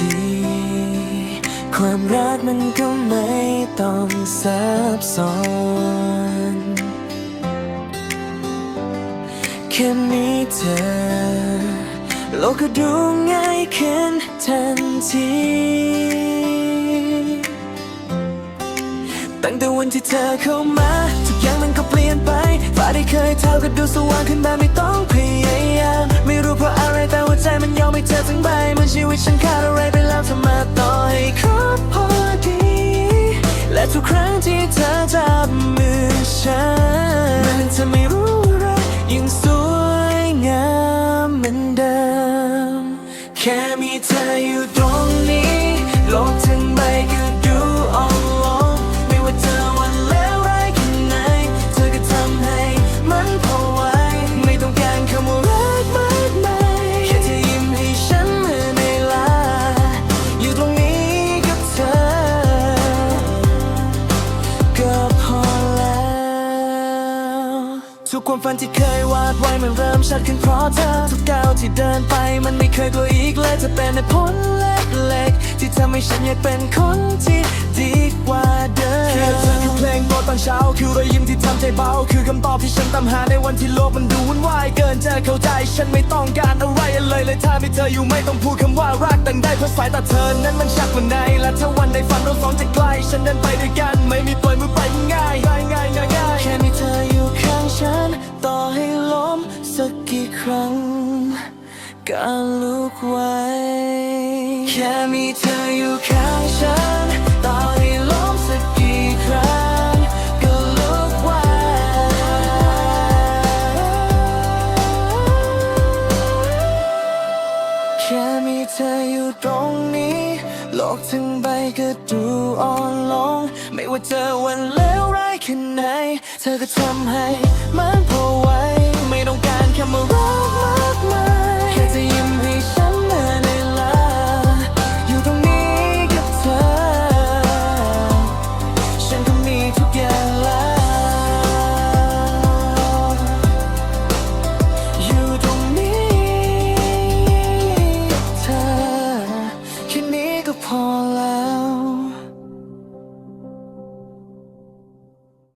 ความรักมันก็ไม่ต้องซับซ้อนแค่มีเธอ โลกก็ดูง่ายขึ้นทันที ตั้งแต่วันที่เธอเข้ามา ทุกอย่างมันก็เปลี่ยนไปฟ้าที่เคยเท่าก็ดูสว่างขึ้นแบบไม่ต้องพยายาม ไม่รู้เพราะอะไรแต่หัวใจมันยอมให้เธอทั้งใบเหมันชีวิตฉันขาดอะไร ทุกความฝันที่เคยวาดไว้มันเริ่มชัดขึ้นเพราะเธอ ทุกก้าวที่เดินไปมันไม่เคยกลัวอีกเลยจะเป็นในผลเล็กๆที่ทำให้ฉันอยากเป็นคนที่ดีกว่าเดิมแค่เธอคือเพลงโปรดตอนเช้า คือรอยยิ้มที่ทำใจเบา คือคำตอบที่ฉันตามหาในวันที่โลกมันดูวุ่นวายเกินจะเข้าใจฉันไม่ต้องการอะไรเลยเลยถ้ามีเธออยู่ไม่ต้องพูดคำว่ารักแต่งได้เพราะสายตาเธอนั้นมันชัดกว่าไหนและถ้าวันใดฝันเราสองจะไกลฉันเดินไป ก็ลุกไหวแค่มีเธออยู่ข้างฉัน ต่อให้ล้มสักกี่ครั้ง ก็ลุกไหวแค่มีเธออยู่ตรงนี้ โลกทั้งใบก็ดูอ่อนลง ไม่ว่าเจอวันเลวร้ายแค่ไหน เธอก็ทำให้มันพอไหว